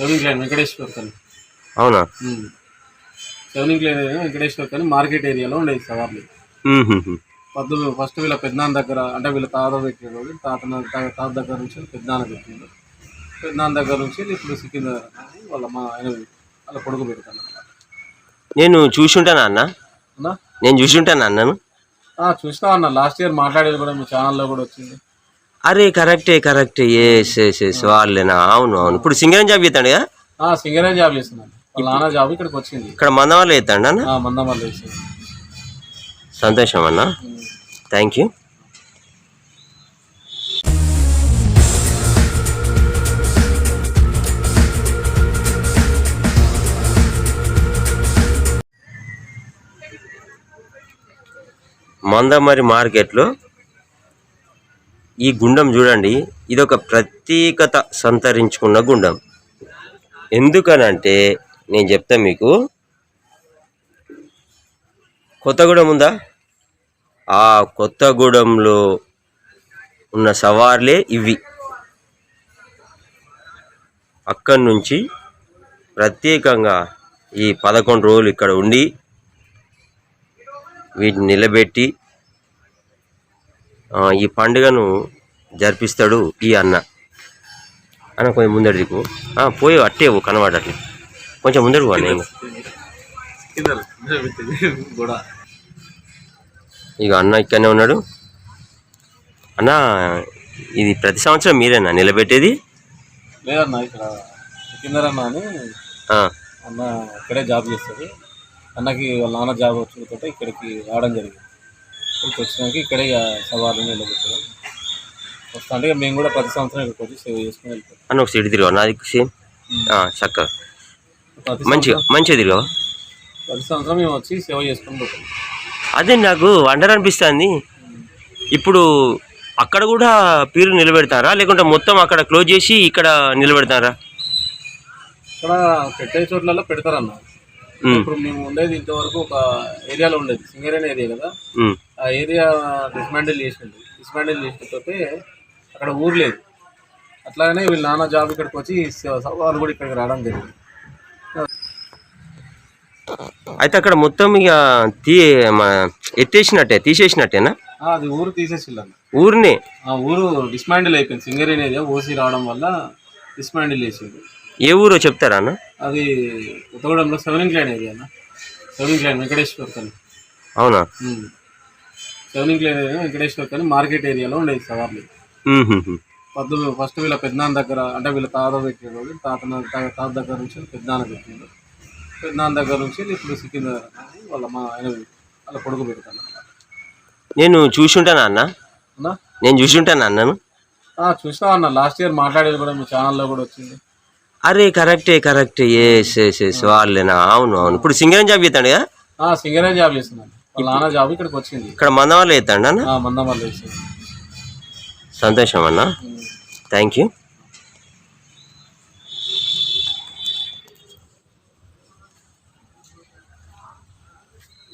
సెవెనింగ్ line Venkateshwar కానీ అవునా? సెవెనింగ్ line Venkateshwar కానీ మార్కెట్ ఏరియాలో ఉండేది సవార్లు. పొద్దు ఫస్ట్ వీళ్ళ పెద్దనాన్న దగ్గర అంటే వీళ్ళ తాత పెట్టిన తాత తాత దగ్గర నుంచి పెద్దనాన్న పెట్టిండు. పెద్దనాన్న దగ్గర నుంచి ఇప్పుడు సికింద్రాబాద్ అని వాళ్ళ మా ఆయన వాళ్ళ కొడుకు పెడతాను నేను చూసుంటానా అన్న? అవునా నేను చూసుంటాను అన్నను? ఆ, చూసినా అన్న. లాస్ట్ ఇయర్ మాట్లాడేది కూడా మీ ఛానల్లో కూడా వచ్చింది. అరే కరెక్టే కరెక్టే. ఎస్ ఎస్ ఎస్ వాళ్ళేనా? అవును అవును. ఇప్పుడు సింగరం జాబ్ చేస్తాడు కదా సింగరేం జాబ్ చేస్తున్నాను. వాళ్ళ నాన్న జాబ్ ఇక్కడికి వచ్చింది. ఇక్కడ మంద వాళ్ళు చేస్తాడు అన్న? మందమల్లి సంతోషం అన్న. థ్యాంక్ యూ మందమరి మార్కెట్లో ఈ గుండం చూడండి ఇది ఒక ప్రత్యేకత సంతరించుకున్న గుండం. ఎందుకనంటే నేను చెప్తా మీకు కొత్తగూడెం ఉందా? ఆ కొత్తగూడెంలో ఉన్న సవార్లే ఇవి. అక్కడి నుంచి ప్రత్యేకంగా ఈ పదకొండు రోజులు ఇక్కడ ఉండి వీటిని నిలబెట్టి ఈ పండుగను జరిపిస్తాడు ఈ అన్న. అన్న కొంచెం ఆ, పోయి అట్టే కనబడట్లే. కొంచెం ముందర పో అన్న ఇంకా అన్న ఇక్కడనే ఉన్నాడు. అన్న ఇది ప్రతి సంవత్సరం మీరేనా నిలబెట్టేది? లేదన్న ఇక్కడ అన్న అని ఆ, అన్న ఇక్కడే జాబ్ చేస్తాడు. అన్నకి వాళ్ళ నాన్న జాబ్ వచ్చుకుంటే ఇక్కడికి రావడం జరిగింది. ఇక్కడికి వచ్చినాక ఇక్కడే ఇక సవాళ్ళు నిలబెట్టడం వస్తా అంటే మేము కూడా ప్రతి సంవత్సరం ఇక్కడికి వచ్చి సేవ చేసుకుని వెళ్తాం అన్న ఒక సీటు తిరిగా నాది సేమ్. చక్కగా. ప్రతి మంచిగా సంవత్సరం- మంచిగా తిరిగా ప్రతి సంవత్సరం మేము వచ్చి సేవ చేసుకుని పోతాం అదే నాకు వండర్ అనిపిస్తుంది. ఇప్పుడు అక్కడ కూడా పీరు నిలబెడతారా? లేకుంటే మొత్తం అక్కడ క్లోజ్ చేసి ఇక్కడ నిలబెడతారా? ఇక్కడ పెట్టే చోట్లలో పెడతారన్న. ఉమ్, ఇప్పుడు మేము ఉండేది ఇంతవరకు ఒక ఏరియాలో ఉండేది సింగరేన్ ఏరియా కదా. ఆ ఏరియా డిస్మాండిల్ చేసింది డిస్మాండిల్ చేసినతో అక్కడ ఊరు లేదు. అట్లాగనే వీళ్ళ నాన్న జాబ్ ఇక్కడికి వచ్చి వాళ్ళు కూడా ఇక్కడికి రావడం జరిగింది. అయితే అక్కడ మొత్తం ఇక తీ ఎత్తేసినట్టే తీసేసినట్టేనా? అది ఊరు తీసేసిల్లన్న ఊరినే? ఆ ఊరు డిస్మాండిల్ అయిపోయింది. సింగరేన్ ఏరియా ఓసీ రావడం వల్ల డిస్మాండిల్ చేసింది ఏ ఊరో చెప్తారా అన్న? అది కొత్తగూడెంలో సెవెనింగ్ లైన్ ఏరియా అన్న. సెవెనింగ్ లైన్ వెంకటేశ్వర్ కానీ అవునా? సెవెనింగ్ లైన్ ఏరియా వెంకటేశ్వర్ కానీ మార్కెట్ ఏరియాలో ఉండేది సవార్లు. పొద్దు ఫస్ట్ వీళ్ళ పెద్దనాన్న దగ్గర అంటే వీళ్ళ తాత పెట్టిన రోజు తాత తాత దగ్గర నుంచి పెద్దనాన్న పెట్టిండు. పెద్దనాన్న దగ్గర నుంచి ఇప్పుడు సికింద్రాబాద్ అని వాళ్ళ మా ఆయన వాళ్ళ కొడుకు పెడతాను నేను చూసుంటానా అన్న? నేను చూసుంటాను అన్నను? ఆ, చూసినా అన్న? లాస్ట్ ఇయర్ మాట్లాడేది కూడా మీ ఛానల్లో కూడా వచ్చింది. అరే కరెక్టే కరెక్టే. ఎస్ ఎస్ ఎస్ వాళ్ళేనా? అవును అవును. ఇప్పుడు సింగరం జాబ్ చేస్తాడు కదా సింగరేం జాబ్ చేస్తున్నాను. వాళ్ళ నాన్న జాబ్ ఇక్కడికి వచ్చింది. ఇక్కడ మంద వాళ్ళు చేస్తాడు అన్న? మందమల్లి సంతోషం అన్న. థ్యాంక్ యూ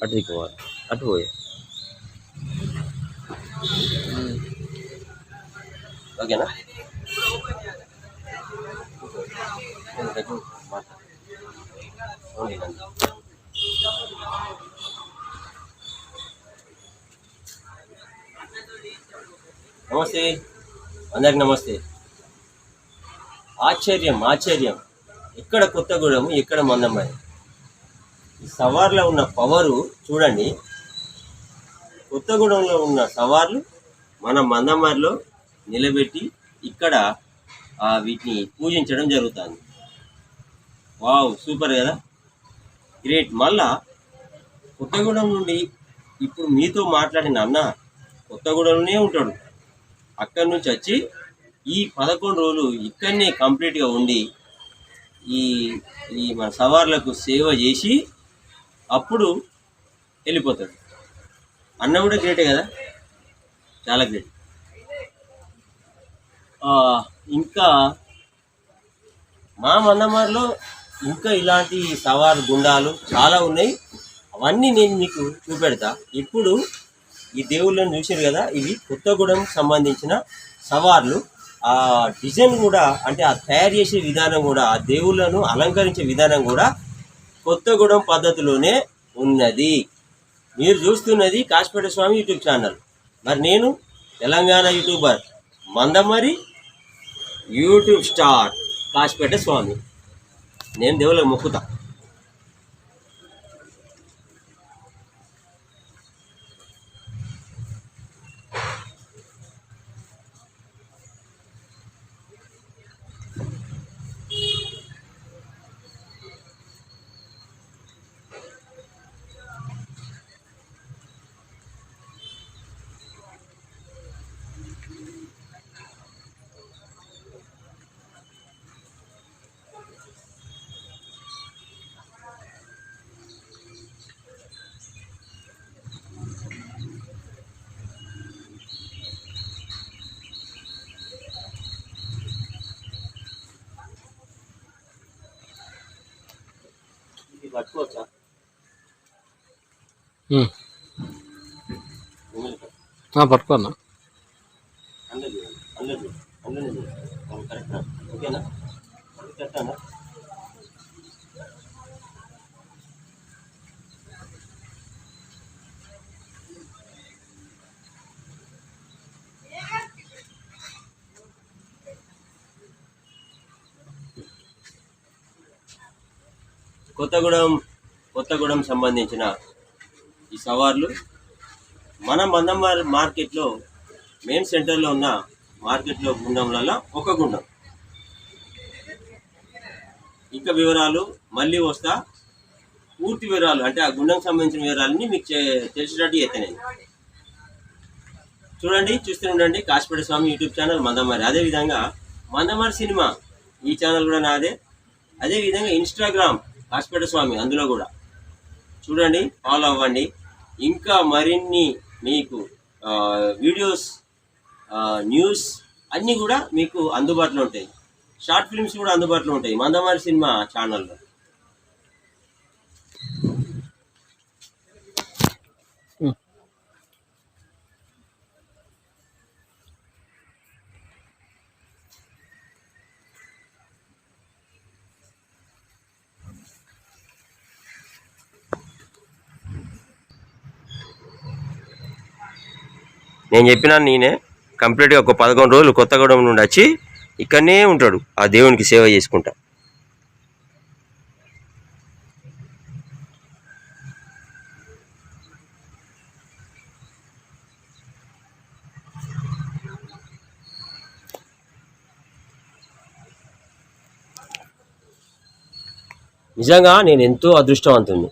అటు అటు పోయి. ఓకేనా? నమస్తే. అందరికి నమస్తే. ఆశ్చర్యం ఆశ్చర్యం. ఎక్కడ కొత్తగూడెం ఎక్కడ మందమ్మాయి ఈ సవార్లో ఉన్న పవరు చూడండి. కొత్తగూడెంలో ఉన్న సవార్లు మన మందమ్మారిలో నిలబెట్టి ఇక్కడ ఆ, వీటిని పూజించడం జరుగుతుంది. వావ్ సూపర్ కదా? గ్రేట్. మళ్ళా కొత్తగూడెం నుండి ఇప్పుడు మీతో మాట్లాడిన అన్న కొత్తగూడెంలోనే ఉంటాడు. అక్కడి నుంచి వచ్చి ఈ పదకొండు రోజులు ఇక్కడనే కంప్లీట్గా ఉండి ఈ ఈ మన సవార్లకు సేవ చేసి అప్పుడు వెళ్ళిపోతాడు. అన్న కూడా గ్రేటే కదా? చాలా గ్రేట్. ఇంకా మా మందమారిలో ఇంకా ఇలాంటి సవార్ గుండాలు చాలా ఉన్నాయి. అవన్నీ నేను మీకు చూపెడతా. ఇప్పుడు ఈ దేవుళ్ళని చూసారు కదా ఇవి కొత్తగూడెం సంబంధించిన సవార్లు. ఆ డిజైన్ కూడా అంటే ఆ తయారు చేసే విధానం కూడా ఆ దేవుళ్ళను అలంకరించే విధానం కూడా కొత్తగూడెం పద్ధతిలోనే ఉన్నది. మీరు చూస్తున్నది కాశపేట స్వామి యూట్యూబ్ ఛానల్. మరి నేను Telangana YouTuber Mandamarri YouTube star Kasipet Swamy. నేను దేవుళ్ళకి మొక్కుతా. పట్టుకోవచ్చా ఉమ్. ఉమ్మడి పట్టు. ఆ, పట్టుకో అన్న అందరు. అందరు కరెక్టా? ఓకేనా కరెక్టా కొత్తగూడెం కొత్తగూడెం సంబంధించిన ఈ సవార్లు. మన మందం మార్కెట్లో మెయిన్ సెంటర్లో ఉన్న మార్కెట్లో గుండంలలో ఒక గుండం. ఇంకా వివరాలు మళ్ళీ వస్తా. పూర్తి వివరాలు అంటే ఆ గుండం సంబంధించిన వివరాలని మీకు తెలిసినట్టు తెలిసేటట్టు చూడండి చూస్తూనే ఉండండి కాశీపేట స్వామి యూట్యూబ్ ఛానల్ మందమారి అదేవిధంగా మందమారి సినిమా ఈ ఛానల్ కూడా నాదే. అదేవిధంగా ఇన్స్టాగ్రామ్ హాస్పిటల్ స్వామి అందులో కూడా. చూడండి ఫాలో అవ్వండి. ఇంకా మరిన్ని మీకు వీడియోస్ న్యూస్ అన్నీ కూడా మీకు అందుబాటులో ఉంటాయి. షార్ట్ ఫిల్మ్స్ కూడా అందుబాటులో ఉంటాయి. మందమారి సినిమా ఛానల్లో నేను చెప్పినా నేనే కంప్లీట్గా ఒక పదకొండు రోజులు కొత్తగూడెం నుండి వచ్చి ఇక్కడనే ఉంటాడు. ఆ దేవునికి సేవ చేసుకుంటా. నిజంగా నేను ఎంతో అదృష్టవంతుని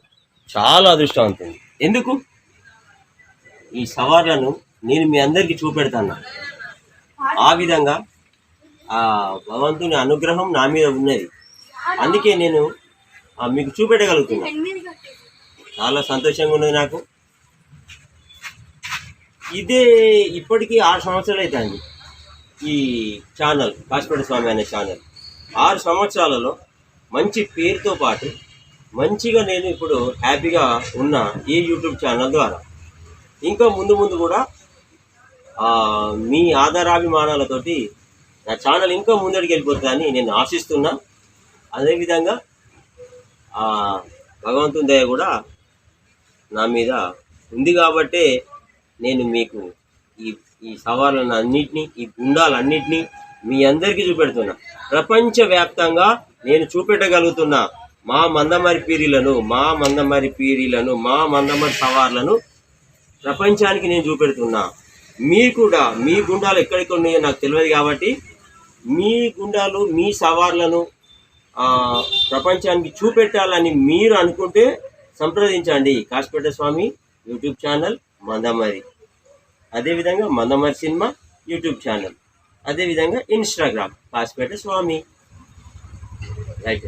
చాలా అదృష్టవంతుని ఎందుకు? ఈ సవాళ్ళను నేను మీ అందరికీ చూపెడతాను? ఆ విధంగా ఆ భగవంతుని అనుగ్రహం నా మీద ఉన్నది. అందుకే నేను మీకు చూపెట్టగలుగుతున్నా. చాలా సంతోషంగా ఉన్నది నాకు. ఇదే ఇప్పటికీ ఆరు సంవత్సరాలు అవుతుంది ఈ ఛానల్ కాశీపేట స్వామి అనే ఛానల్. ఆరు సంవత్సరాలలో మంచి పేరుతో పాటు మంచిగా నేను ఇప్పుడు హ్యాపీగా ఉన్న ఈ యూట్యూబ్ ఛానల్ ద్వారా. ఇంకా ముందు ముందు కూడా మీ ఆధారాభిమానాలతోటి నా ఛానల్ ఇంకా ముందడికి వెళ్ళిపోతుందని నేను ఆశిస్తున్నా. అదేవిధంగా భగవంతుని దయ కూడా నా మీద ఉంది కాబట్టే నేను మీకు ఈ ఈ సవాళ్ళను అన్నింటినీ ఈ గుండాలన్నింటినీ మీ అందరికీ చూపెడుతున్నా. ప్రపంచవ్యాప్తంగా నేను చూపెట్టగలుగుతున్నా మా మందమరి పీరీలను మా మందమరి పీరీలను మా మందమరి సవార్లను ప్రపంచానికి నేను చూపెడుతున్నా. మీ కూడా మీ గుండాలు ఎక్కడెక్కడ ఉన్నాయో నాకు తెలియదు కాబట్టి మీ గుండాలు మీ సవార్లను ప్రపంచానికి చూపెట్టాలని మీరు అనుకుంటే సంప్రదించండి. Kasipet Swamy YouTube channel Mandamarri. అదేవిధంగా మందమరి సినిమా యూట్యూబ్ ఛానల్. అదేవిధంగా ఇన్స్టాగ్రామ్ కాశపేట స్వామి. రైట్